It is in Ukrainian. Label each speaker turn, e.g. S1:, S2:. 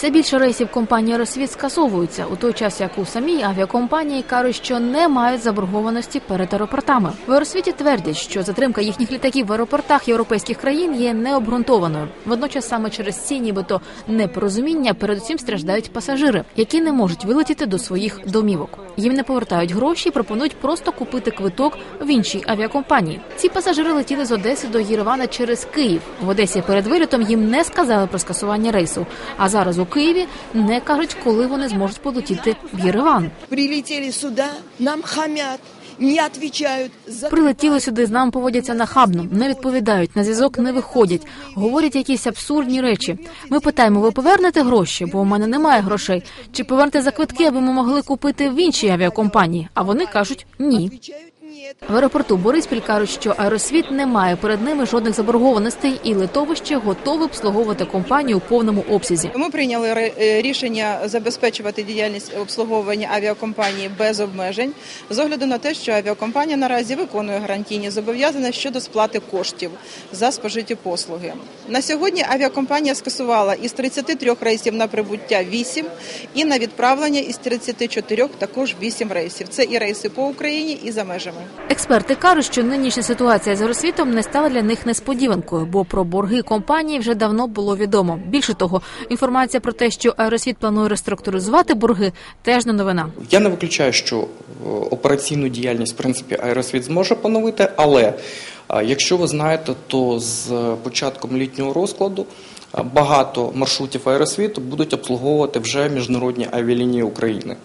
S1: Все більше рейсів компанії «Росвіт» скасовуються, у той час як у самій авіакомпанії кажуть, що не мають заборгованості перед аеропортами. В «Аеросвіті» твердять, що затримка їхніх літаків в аеропортах європейських країн є необґрунтованою. Водночас саме через ці нібито непорозуміння передусім страждають пасажири, які не можуть вилетіти до своїх домівок. Їм не повертають гроші і пропонують просто купити квиток в іншій авіакомпанії. Ці пасажири летіли з Одеси до Єревана через Київ. В Одесі перед вилітом їм не сказали про скасування рейсу. А зараз у Києві не кажуть, коли вони зможуть полетіти в Єреван.
S2: Прилетели сюда, нам хамят, не. За...
S1: Прилетіли сюди, з нами поводяться нахабно, не відповідають, на зв'язок не виходять, говорять якісь абсурдні речі. Ми питаємо, ви повернете гроші, бо у мене немає грошей. Чи повернете за квитки, аби ми могли купити в іншій авіакомпанії? А вони кажуть ні. В аеропорту Бориспіль кажуть, що аеросвіт не має перед ними жодних заборгованостей, і литовище готове обслуговувати компанію у повному обсязі.
S3: Ми прийняли е, рішення забезпечувати діяльність обслуговування авіакомпанії без обмежень з огляду на те, що авіакомпанія наразі виконує гарантійні зобов'язання щодо сплати коштів за спожиті послуги. На сьогодні авіакомпанія скасувала із 33 рейсів на прибуття 8 і на відправлення із 34 також 8 рейсів. Це і рейси по Україні, і за межами.
S1: Експерти кажуть, що нинішня ситуація з аеросвітом не стала для них несподіванкою, бо про борги компанії вже давно було відомо. Більше того, інформація про те, що аеросвіт планує реструктуризувати борги, теж не новина.
S4: Я не виключаю, що е, операційну діяльність в принципі аеросвіт зможе поновити, але е, якщо ви знаєте, то з початком літнього розкладу е, багато маршрутів аеросвіту будуть обслуговувати вже міжнародні авіалінії України.